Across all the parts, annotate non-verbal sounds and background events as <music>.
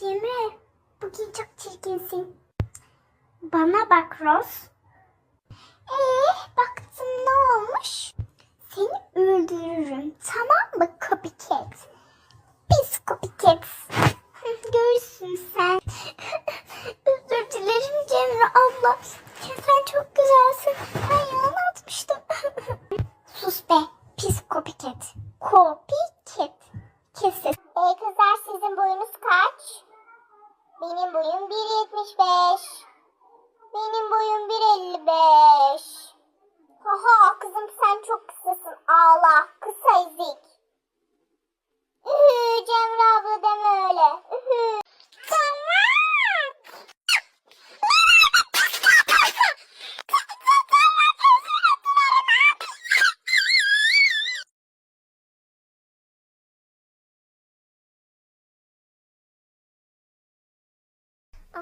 Cemre, bugün çok çirkinsin. Bana bak Rose. Ee, baktım ne olmuş? Seni öldürürüm, tamam mı copycat? Pis copycat. <laughs> Görürsün sen. <laughs> Özür dilerim Cemre abla. Sen çok güzelsin. Ben yalan atmıştım. <laughs> Sus be, pis copycat. Copycat. Benim boyum 1.75. Benim boyum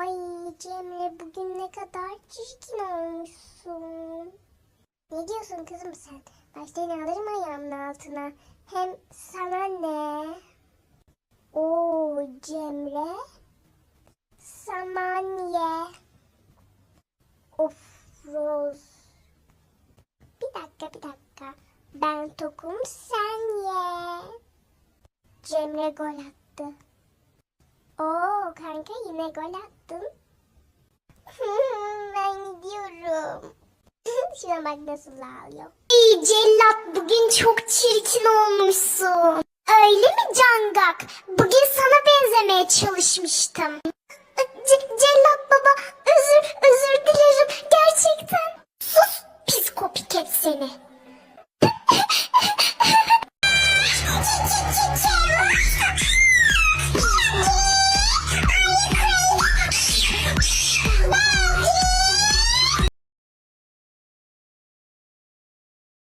Ay Cemre bugün ne kadar çirkin olmuşsun. Ne diyorsun kızım sen? Ben seni alırım ayağımın altına. Hem sana ne? Oo Cemre. Samanye. Of Rose. Bir dakika bir dakika. Ben tokum sen ye. Cemre gol attı. Oo kanka yine gol attın. <laughs> ben gidiyorum. <laughs> Şuna bak nasıl ağlıyor. Ey cellat bugün çok çirkin olmuşsun. Öyle mi Cangak? Bugün sana benzemeye çalışmıştım. C cellat baba özür özür dilerim gerçekten. Sus pis psikopiket seni.